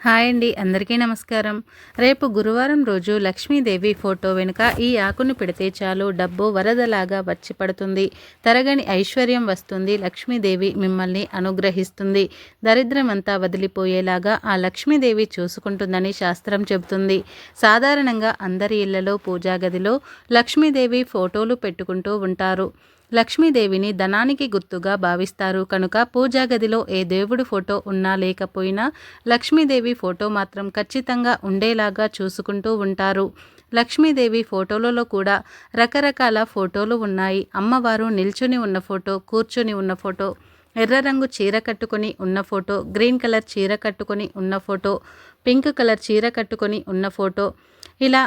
Hi అండి అందరికీ నమస్కారం. రేపు గురువారం రోజు లక్ష్మీదేవి ఫోటో వెనుక ఈ ఆకును పెడితే చాలు డబ్బు వరదలాగా వచ్చి పడుతుంది. తరగని ఐశ్వర్యం వస్తుంది లక్ష్మీదేవి మిమ్మల్ని అనుగ్రహిస్తుంది. దరిద్రమంతా వదిలిపోయేలాగా ఆ లక్ష్మీదేవి చూసుకుంటుందని శాస్త్రం చెబుతుంది. సాధారణంగా అందరి ఇళ్ళలో పూజా గదిలో లక్ష్మీదేవి ఫోటోలు పెట్టుకుంటూ ఉంటారు. లక్ష్మీదేవిని ధనానికి గుర్తుగా భావిస్తారు. కనుక పూజా గదిలో ఏ దేవుడు ఫోటో ఉన్నా లేకపోయినా లక్ష్మీదేవి ఫోటో మాత్రం ఖచ్చితంగా ఉండేలాగా చూసుకుంటూ ఉంటారు. లక్ష్మీదేవి ఫోటోలలో కూడా రకరకాల ఫోటోలు ఉన్నాయి. అమ్మవారు నిల్చుని ఉన్న ఫోటో కూర్చుని ఉన్న ఫోటో ఎర్ర రంగు చీర కట్టుకొని ఉన్న ఫోటో గ్రీన్ కలర్ చీర కట్టుకొని ఉన్న ఫోటో పింక్ కలర్ చీర కట్టుకొని ఉన్న ఫోటో ఇలా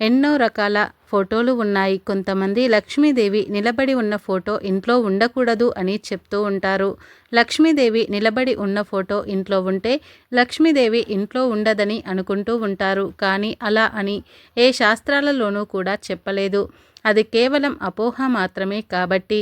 ఎన్నో రకాల ఫోటోలు ఉన్నాయి. కొంతమంది లక్ష్మీదేవి నిలబడి ఉన్న ఫోటో ఇంట్లో ఉండకూడదు అని చెప్తూ ఉంటారు. లక్ష్మీదేవి నిలబడి ఉన్న ఫోటో ఇంట్లో ఉంటే లక్ష్మీదేవి ఇంట్లో ఉండదని అనుకుంటూ ఉంటారు. కానీ అలా అని ఏ శాస్త్రాలలోనూ కూడా చెప్పలేదు. అది కేవలం అపోహ మాత్రమే కాబట్టి.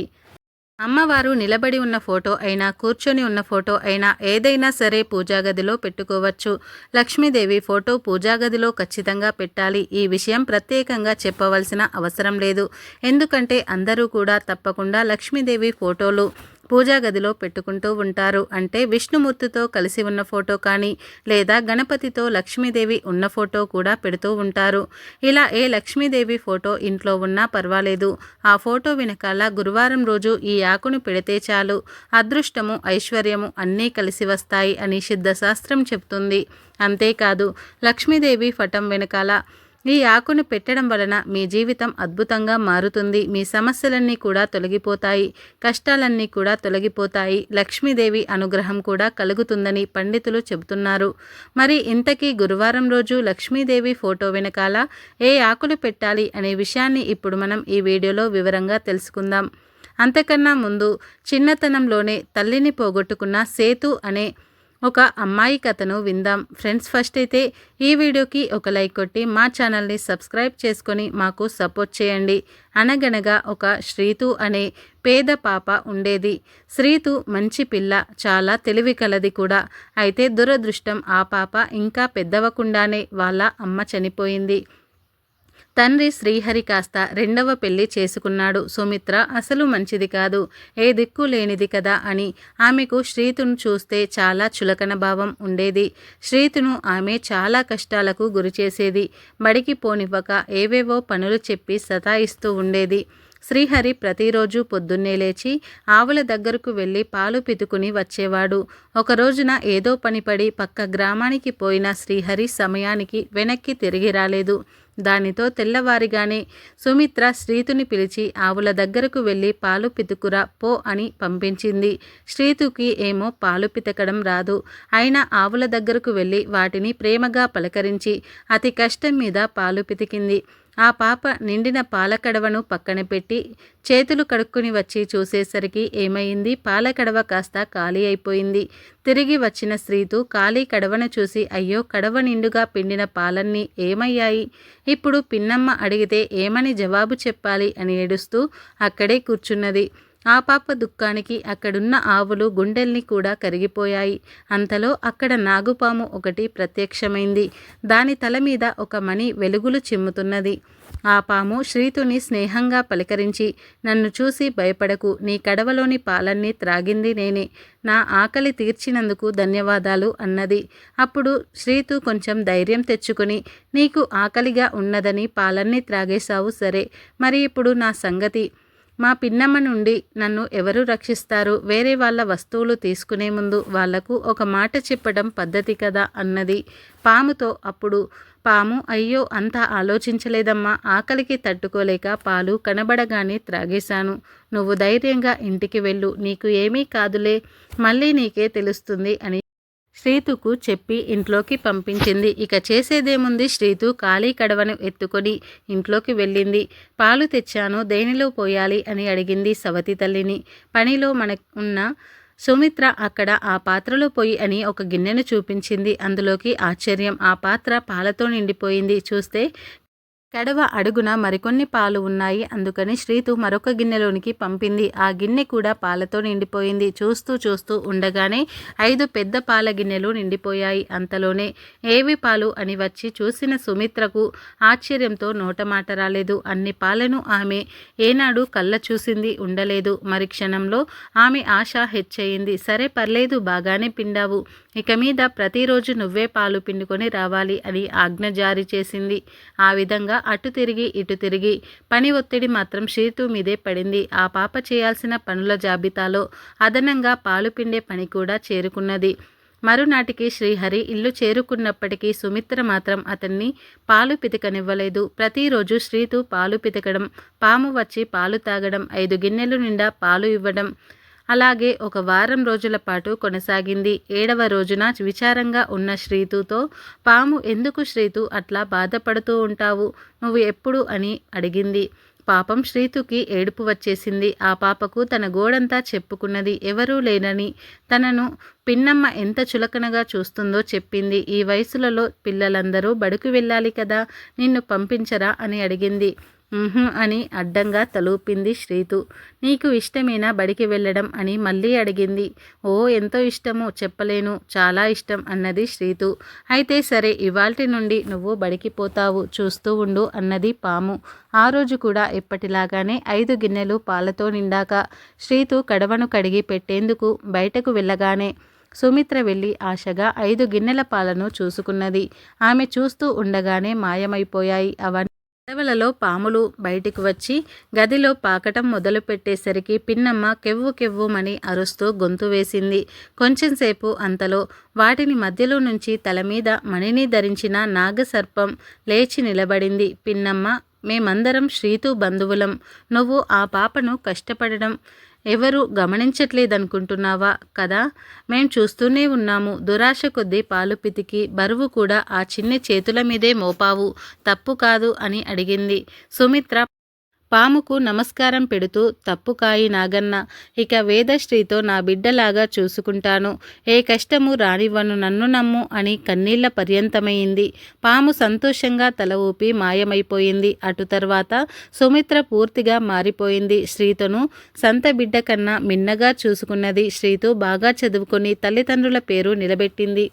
అమ్మవారు నిలబడి ఉన్న ఫోటో అయినా కూర్చొని ఉన్న ఫోటో అయినా ఏదైనా సరే పూజాగదిలో పెట్టుకోవచ్చు. లక్ష్మీదేవి ఫోటో పూజాగదిలో ఖచ్చితంగా పెట్టాలి. ఈ విషయం ప్రత్యేకంగా చెప్పవలసిన అవసరం లేదు. ఎందుకంటే అందరూ కూడా తప్పకుండా లక్ష్మీదేవి ఫోటోలు పూజా గదిలో పెట్టుకుంటూ ఉంటారు. అంటే విష్ణుమూర్తితో కలిసి ఉన్న ఫోటో కానీ లేదా గణపతితో లక్ష్మీదేవి ఉన్న ఫోటో కూడా పెడుతూ ఉంటారు. ఇలా ఏ లక్ష్మీదేవి ఫోటో ఇంట్లో ఉన్నా పర్వాలేదు. ఆ ఫోటో వెనకాల గురువారం రోజు ఈ ఆకును పెడితే చాలు. అదృష్టము ఐశ్వర్యము అన్నీ కలిసి వస్తాయి అని సిద్ధశాస్త్రం చెప్తుంది. అంతేకాదు లక్ష్మీదేవి ఫటం వెనకాల ఈ ఆకును పెట్టడం వలన మీ జీవితం అద్భుతంగా మారుతుంది. మీ సమస్యలన్నీ కూడా తొలగిపోతాయి. కష్టాలన్నీ కూడా తొలగిపోతాయి. లక్ష్మీదేవి అనుగ్రహం కూడా కలుగుతుందని పండితులు చెబుతున్నారు. మరి ఇంతకీ గురువారం రోజు లక్ష్మీదేవి ఫోటో వెనకాల ఏ ఆకులు పెట్టాలి అనే విషయాన్ని ఇప్పుడు మనం ఈ వీడియోలో వివరంగా తెలుసుకుందాం. అంతకన్నా ముందు చిన్నతనంలోనే తల్లిని పోగొట్టుకున్న సేతు అనే ఒక అమ్మాయి కథను విందాం. ఫ్రెండ్స్ ఫస్ట్ అయితే ఈ వీడియోకి ఒక లైక్ కొట్టి మా ఛానల్ని సబ్స్క్రైబ్ చేసుకొని మాకు సపోర్ట్ చేయండి. అనగనగా ఒక శ్రీతు అనే పేద పాప ఉండేది. శ్రీతు మంచి పిల్ల చాలా తెలివి కలది కూడా. అయితే దురదృష్టం ఆ పాప ఇంకా పెద్దవకుండానే వాళ్ళ అమ్మ చనిపోయింది. తండ్రి శ్రీహరి కాస్త రెండవ పెళ్ళి చేసుకున్నాడు. సుమిత్ర అసలు మంచిది కాదు. ఏ దిక్కు లేనిది కదా అని ఆమెకు శ్రీతును చూస్తే చాలా చులకన భావం ఉండేది. శ్రీతును ఆమె చాలా కష్టాలకు గురిచేసేది బడికి పోనివ్వక ఏవేవో పనులు చెప్పి సతాయిస్తూ ఉండేది. శ్రీహరి ప్రతిరోజు పొద్దున్నే లేచి ఆవుల దగ్గరకు వెళ్ళి పాలు పితుకుని వచ్చేవాడు. ఒక రోజున ఏదో పనిపడి పక్క గ్రామానికి పోయిన శ్రీహరి సమయానికి వెనక్కి తిరిగి రాలేదు. దానితో తెల్లవారిగానే సుమిత్ర శ్రీతుని పిలిచి ఆవుల దగ్గరకు వెళ్ళి పాలు పితుకురా పో అని పంపించింది. శ్రీతుకి ఏమో పాలు పితకడం రాదు. అయినా ఆవుల దగ్గరకు వెళ్ళి వాటిని ప్రేమగా పలకరించి అతి కష్టం మీద పాలు పితికింది. ఆ పాప నిండిన పాలకడవను పక్కన పెట్టి చేతులు కడుక్కుని వచ్చి చూసేసరికి ఏమైంది? పాలకడవ కాస్త ఖాళీ అయిపోయింది. తిరిగి వచ్చిన స్త్రీతు ఖాళీ కడవను చూసి అయ్యో కడవ నిండుగా పిండిన పాలన్నీ ఏమయ్యాయి? ఇప్పుడు పిన్నమ్మ అడిగితే ఏమని జవాబు చెప్పాలి? అని ఏడుస్తూ అక్కడే కూర్చున్నది. ఆ పాప దుఃఖానికి అక్కడున్న ఆవులు గుండెల్ని కూడా కరిగిపోయాయి. అంతలో అక్కడ నాగుపాము ఒకటి ప్రత్యక్షమైంది. దాని తల మీద ఒక మణి వెలుగులు చిమ్ముతున్నది. ఆ పాము శ్రీతుని స్నేహంగా పలకరించి నన్ను చూసి భయపడకు. నీ కడవలోని పాలన్నీ త్రాగింది నేనే. నా ఆకలి తీర్చినందుకు ధన్యవాదాలు అన్నది. అప్పుడు శ్రీతు కొంచెం ధైర్యం తెచ్చుకుని నీకు ఆకలిగా ఉన్నదని పాలన్నీ త్రాగేశావు సరే. మరి ఇప్పుడు నా సంగతి. మా పిన్నమ్మ నుండి నన్ను ఎవరు రక్షిస్తారు? వేరే వాళ్ళ వస్తువులు తీసుకునే ముందు వాళ్ళకు ఒక మాట చెప్పడం పద్ధతి కదా అన్నది పాముతో అప్పుడు. పాము అయ్యో అంతా ఆలోచించలేదమ్మా. ఆకలికి తట్టుకోలేక పాలు కనబడగానే త్రాగేశాను. నువ్వు ధైర్యంగా ఇంటికి వెళ్ళు. నీకు ఏమీ కాదులే. మళ్ళీ నీకే తెలుస్తుంది అని శ్రీతుకు చెప్పి ఇంట్లోకి పంపించింది. ఇక చేసేదేముంది? శ్రీతు ఖాళీ కడవను ఎత్తుకొని ఇంట్లోకి వెళ్ళింది. పాలు తెచ్చాను దేనిలో పోయాలి అని అడిగింది సవతి తల్లిని. పనిలో మన ఉన్న సుమిత్ర అక్కడ ఆ పాత్రలో పోయి అని ఒక గిన్నెను చూపించింది. అందులోకి ఆశ్చర్యం ఆ పాత్ర పాలతో నిండిపోయింది. చూస్తే కడవ అడుగున మరికొన్ని పాలు ఉన్నాయి. అందుకని శ్రీతు మరొక గిన్నెలోనికి పంపింది. ఆ గిన్నె కూడా పాలతో నిండిపోయింది. చూస్తూ చూస్తూ ఉండగానే ఐదు పెద్ద పాల గిన్నెలు నిండిపోయాయి అంతలోనే. ఏవి పాలు అని వచ్చి చూసిన సుమిత్రకు ఆశ్చర్యంతో నోటమాట రాలేదు. అన్ని పాలను ఆమె ఏనాడు కళ్ళ చూసింది ఉండలేదు. మరి క్షణంలో ఆమె ఆశ హెచ్చయింది. సరే పర్లేదు బాగానే పిండావు. ఇక మీద ప్రతిరోజు నువ్వే పాలు పిండుకొని రావాలి అని ఆజ్ఞ జారీ చేసింది. ఆ విధంగా అటు తిరిగి ఇటు తిరిగి. పని ఒత్తిడి మాత్రం శ్రీతు మీదే పడింది. ఆ పాప చేయాల్సిన పనుల జాబితాలో అదనంగా పాలు పిండే పని కూడా చేరుకున్నది. మరునాటికి శ్రీహరి ఇల్లు చేరుకున్నప్పటికీ సుమిత్ర మాత్రం అతన్ని పాలు పితకనివ్వలేదు. ప్రతిరోజు శ్రీతు పాలు పితకడం పాము వచ్చి పాలు తాగడం ఐదు గిన్నెలు నిండా పాలు ఇవ్వడం అలాగే ఒక వారం రోజుల పాటు కొనసాగింది. ఏడవ రోజున విచారంగా ఉన్న శ్రీతుతో పాము ఎందుకు శ్రీతు అట్లా బాధపడుతూ ఉంటావు? నువ్వు ఎప్పుడు అని అడిగింది. పాపం శ్రీతుకి ఏడుపు వచ్చేసింది. ఆ పాపకు తన గోడంతా చెప్పుకున్నది ఎవరూ లేనని తనను పిన్నమ్మ ఎంత చులకనగా చూస్తుందో చెప్పింది. ఈ వయసులలో పిల్లలందరూ బడుకు వెళ్ళాలి కదా నిన్ను పంపించరా అని అడిగింది. అని అడ్డంగా తలూపింది శ్రీతు. నీకు ఇష్టమేనా బడికి వెళ్ళడం అని మళ్ళీ అడిగింది. ఓ ఎంతో ఇష్టమో చెప్పలేను. చాలా ఇష్టం అన్నది శ్రీతు. అయితే సరే ఇవాల్టి నుండి నువ్వు బడికి పోతావు చూస్తూ ఉండు అన్నది పాము. ఆ రోజు కూడా ఎప్పటిలాగానే ఐదు గిన్నెలు పాలతో నిండాక శ్రీతు కడవను కడిగి పెట్టేందుకు బయటకు వెళ్ళగానే సుమిత్ర వెళ్ళి ఆశగా ఐదు గిన్నెల పాలను చూసుకున్నది. ఆమె చూస్తూ ఉండగానే మాయమైపోయాయి అవన్నీ. అడవులలో పాములు బయటికి వచ్చి గదిలో పాకటం మొదలుపెట్టేసరికి పిన్నమ్మ కెవ్వు కెవ్వుమని అరుస్తూ గొంతు వేసింది. కొంచెంసేపు అంతలో వాటిని మధ్యలో నుంచి తల మీద మణిని ధరించిన నాగసర్పం లేచి నిలబడింది. పిన్నమ్మ మేమందరం శ్రీతు బంధువులం. నువ్వు ఆ పాపను కష్టపడడం ఎవరు గమనించట్లేదనుకుంటున్నావా కదా? మేం చూస్తూనే ఉన్నాము. దురాశ కొద్దీ పాలు పితికి బరువు కూడా ఆ చిన్ని చేతుల మీదే మోపావు. తప్పు కాదు అని అడిగింది సుమిత్ర. పాముకు నమస్కారం పెడుతూ తప్పుకాయి నాగన్న ఇక వేదశ్రీతో నా బిడ్డలాగా చూసుకుంటాను. ఏ కష్టము రానివ్వను నన్ను నమ్ము అని కన్నీళ్ళ పర్యంతమైంది. పాము సంతోషంగా తల ఊపి మాయమైపోయింది. అటు తర్వాత సుమిత్ర పూర్తిగా మారిపోయింది. శ్రీతను సంత బిడ్డ కన్నా మిన్నగా చూసుకున్నది శ్రీతు బాగా చదువుకుని తల్లిదండ్రుల పేరు నిలబెట్టింది.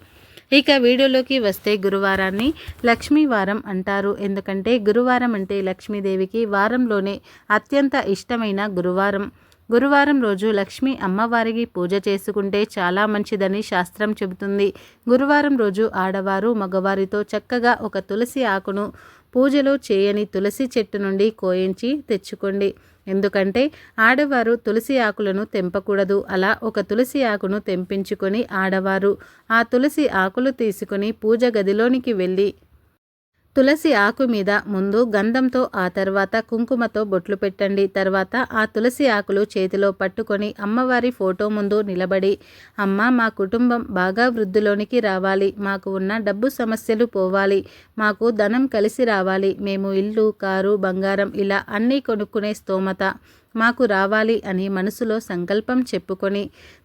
ఇక వీడియోలోకి వస్తే గురువారాన్ని లక్ష్మీవారం అంటారు. ఎందుకంటే గురువారం అంటే లక్ష్మీదేవికి వారంలోనే అత్యంత ఇష్టమైన గురువారం. గురువారం రోజు లక్ష్మి అమ్మవారికి పూజ చేసుకుంటే చాలా మంచిదని శాస్త్రం చెబుతుంది. గురువారం రోజు ఆడవారు మగవారితో చక్కగా ఒక తులసి ఆకును పూజలో చేయని తులసి చెట్టు నుండి కోయించి తెచ్చుకోండి. ఎందుకంటే ఆడవారు తులసి ఆకులను తెంపకూడదు. అలా ఒక తులసి ఆకును తెంపించుకొని ఆడవారు ఆ తులసి ఆకులు తీసుకుని పూజ గదిలోనికి వెళ్ళి తులసి ఆకు మీద ముందు గంధంతో ఆ తర్వాత కుంకుమతో బొట్లు పెట్టండి. తర్వాత ఆ తులసి ఆకులు చేతిలో పట్టుకొని అమ్మవారి ఫోటో ముందు నిలబడి అమ్మ మా కుటుంబం బాగా వృద్ధిలోనికి రావాలి. మాకు ఉన్న డబ్బు సమస్యలు పోవాలి. మాకు ధనం కలిసి రావాలి. మేము ఇల్లు కారు బంగారం ఇలా అన్నీ కొనుక్కునే స్తోమత. మాకు రావాలి అని మనసులో సంకల్పం చెప్పుకొని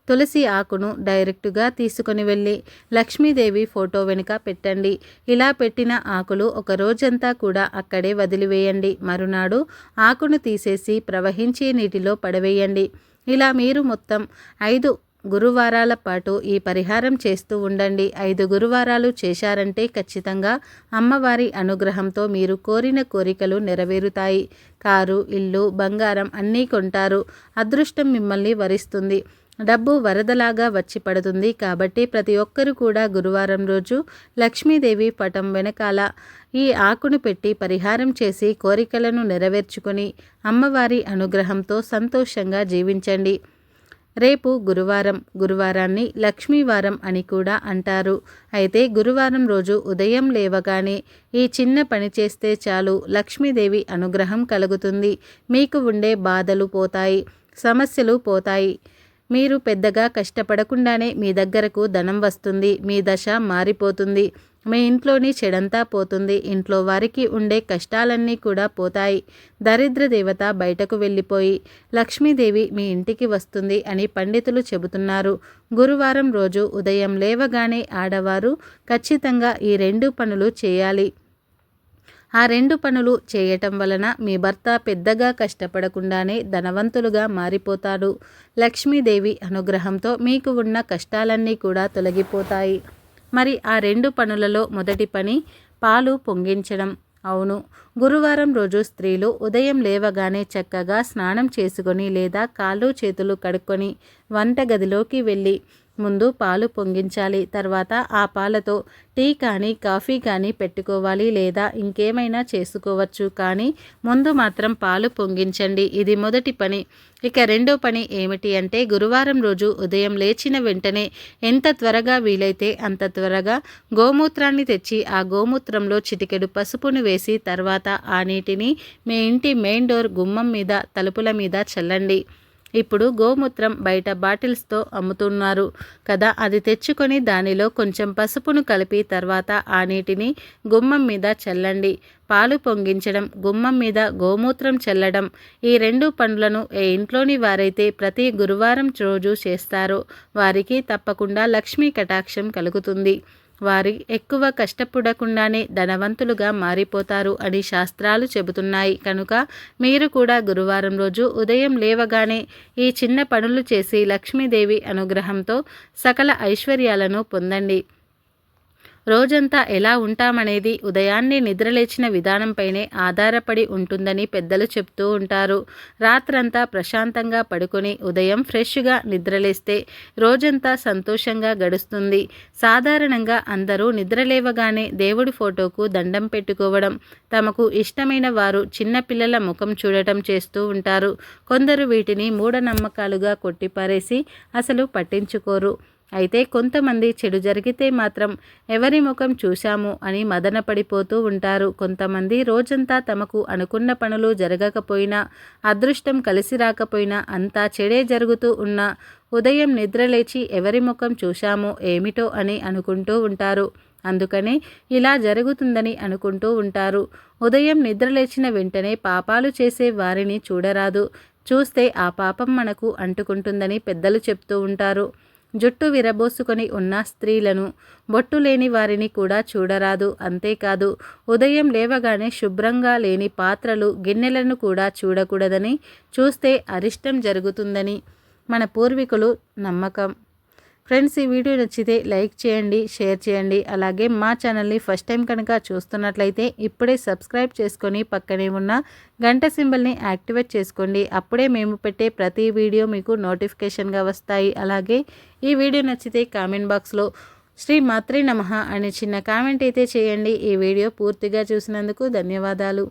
తులసి ఆకును డైరెక్టుగా తీసుకొని వెళ్ళి లక్ష్మీదేవి ఫోటో వెనుక పెట్టండి. ఇలా పెట్టిన ఆకులు ఒక రోజంతా కూడా అక్కడే వదిలివేయండి. మరునాడు ఆకును తీసేసి ప్రవహించే నీటిలో పడవేయండి. ఇలా మీరు మొత్తం ఐదు గురువారాల పాటు ఈ పరిహారం చేస్తూ ఉండండి. ఐదు గురువారాలు చేశారంటే ఖచ్చితంగా అమ్మవారి అనుగ్రహంతో మీరు కోరిన కోరికలు నెరవేరుతాయి. కారు ఇల్లు బంగారం అన్నీ కొంటారు. అదృష్టం మిమ్మల్ని వరిస్తుంది. డబ్బు వరదలాగా వచ్చి పడుతుంది కాబట్టి ప్రతి ఒక్కరు కూడా గురువారం రోజు లక్ష్మీదేవి పటం వెనకాల ఈ ఆకును పెట్టి పరిహారం చేసి కోరికలను నెరవేర్చుకొని అమ్మవారి అనుగ్రహంతో సంతోషంగా జీవించండి. రేపు గురువారం గురువారాన్ని లక్ష్మీవారం అని కూడా అంటారు. అయితే గురువారం రోజు ఉదయం లేవగానే ఈ చిన్న పని చేస్తే చాలు లక్ష్మీదేవి అనుగ్రహం కలుగుతుంది. మీకు ఉండే బాధలు పోతాయి సమస్యలు పోతాయి. మీరు పెద్దగా కష్టపడకుండానే మీ దగ్గరకు ధనం వస్తుంది మీ దశ మారిపోతుంది మీ ఇంట్లోని చెడంతా పోతుంది ఇంట్లో వారికి ఉండే కష్టాలన్నీ కూడా పోతాయి. దరిద్ర దేవత బయటకు వెళ్ళిపోయి లక్ష్మీదేవి మీ ఇంటికి వస్తుంది అని పండితులు చెబుతున్నారు. గురువారం రోజు ఉదయం లేవగానే ఆడవారు ఖచ్చితంగా ఈ రెండు పనులు చేయాలి. ఆ రెండు పనులు చేయటం వలన మీ భర్త పెద్దగా కష్టపడకుండానే ధనవంతులుగా మారిపోతాడు. లక్ష్మీదేవి అనుగ్రహంతో మీకు ఉన్న కష్టాలన్నీ కూడా తొలగిపోతాయి. మరి ఆ రెండు పనులలో మొదటి పని పాలు పొంగించడం. అవును గురువారం రోజు స్త్రీలు ఉదయం లేవగానే చక్కగా స్నానం చేసుకొని లేదా కాళ్ళు చేతులు కడుక్కొని వంటగదిలోకి వెళ్ళి ముందు పాలు పొంగించాలి. తర్వాత ఆ పాలతో టీ కానీ కాఫీ కానీ పెట్టుకోవాలి లేదా ఇంకేమైనా చేసుకోవచ్చు. కానీ ముందు మాత్రం పాలు పొంగించండి. ఇది మొదటి పని. ఇక రెండో పని ఏమిటి అంటే గురువారం రోజు ఉదయం లేచిన వెంటనే ఎంత త్వరగా వీలైతే అంత త్వరగా గోమూత్రాన్ని తెచ్చి ఆ గోమూత్రంలో చిటికెడు పసుపును వేసి తర్వాత ఆ నీటిని మీ ఇంటి మెయిన్ డోర్ గుమ్మం మీద తలుపుల మీద చల్లండి. ఇప్పుడు గోమూత్రం బయట బాటిల్స్తో అమ్ముతున్నారు. కదా అది తెచ్చుకొని దానిలో కొంచెం పసుపును కలిపి తర్వాత ఆ నీటిని గుమ్మం మీద చల్లండి. పాలు పొంగించడం గుమ్మం మీద గోమూత్రం చల్లడం ఈ రెండు పనులను ఏ ఇంట్లోని వారైతే ప్రతి గురువారం రోజు చేస్తారో వారికి తప్పకుండా లక్ష్మీ కటాక్షం కలుగుతుంది. వారి ఎక్కువ కష్టపడకుండానే ధనవంతులుగా మారిపోతారు అని శాస్త్రాలు చెబుతున్నాయి. కనుక మీరు కూడా గురువారం రోజు ఉదయం లేవగానే ఈ చిన్న పనులు చేసి లక్ష్మీదేవి అనుగ్రహంతో సకల ఐశ్వర్యాలను పొందండి. రోజంతా ఎలా ఉంటామనేది ఉదయాన్నే నిద్రలేచిన విధానంపైనే ఆధారపడి ఉంటుందని పెద్దలు చెప్తూ ఉంటారు. రాత్రంతా ప్రశాంతంగా పడుకొని ఉదయం ఫ్రెష్గా నిద్రలేస్తే రోజంతా సంతోషంగా గడుస్తుంది. సాధారణంగా అందరూ నిద్రలేవగానే దేవుడి ఫోటోకు దండం పెట్టుకోవడం తమకు ఇష్టమైన వారు చిన్నపిల్లల ముఖం చూడటం చేస్తూ ఉంటారు. కొందరు వీటిని మూఢనమ్మకాలుగా కొట్టిపారేసి అసలు పట్టించుకోరు. అయితే కొంతమంది చెడు జరిగితే మాత్రం ఎవరి ముఖం చూశాము అని మదనపడిపోతూ ఉంటారు. కొంతమంది రోజంతా తమకు అనుకున్న పనులు జరగకపోయినా అదృష్టం కలిసి రాకపోయినా అంతా చెడే జరుగుతూ ఉన్నా ఉదయం నిద్రలేచి ఎవరి ముఖం చూశామో ఏమిటో అని అనుకుంటూ ఉంటారు. అందుకనే ఇలా జరుగుతుందని అనుకుంటూ ఉంటారు. ఉదయం నిద్రలేచిన వెంటనే పాపాలు చేసే వారిని చూడరాదు. చూస్తే ఆ పాపం మనకు అంటుకుంటుందని పెద్దలు చెప్తూ ఉంటారు. జుట్టు విరబోసుకొని ఉన్న స్త్రీలను బొట్టు లేని వారిని కూడా చూడరాదు. అంతేకాదు ఉదయం లేవగానే శుభ్రంగా లేని పాత్రలు గిన్నెలను కూడా చూడకూడదని చూస్తే అరిష్టం జరుగుతుందని మన పూర్వీకులు నమ్మకం. ఫ్రెండ్స్ ఈ వీడియో నచ్చితే లైక్ చేయండి షేర్ చేయండి. అలాగే మా ఛానల్ని ఫస్ట్ టైం కనుక చూస్తున్నట్లయితే ఇప్పుడే సబ్స్క్రైబ్ చేసుకొని పక్కనే ఉన్న గంట సింబల్ని యాక్టివేట్ చేసుకోండి. అప్పుడే మేము పెట్టే ప్రతి వీడియో మీకు నోటిఫికేషన్గా వస్తాయి. అలాగే ఈ వీడియో నచ్చితే కామెంట్ బాక్స్లో శ్రీ మాత్రీ నమ అనే చిన్న కామెంట్ అయితే చేయండి. ఈ వీడియో పూర్తిగా చూసినందుకు ధన్యవాదాలు.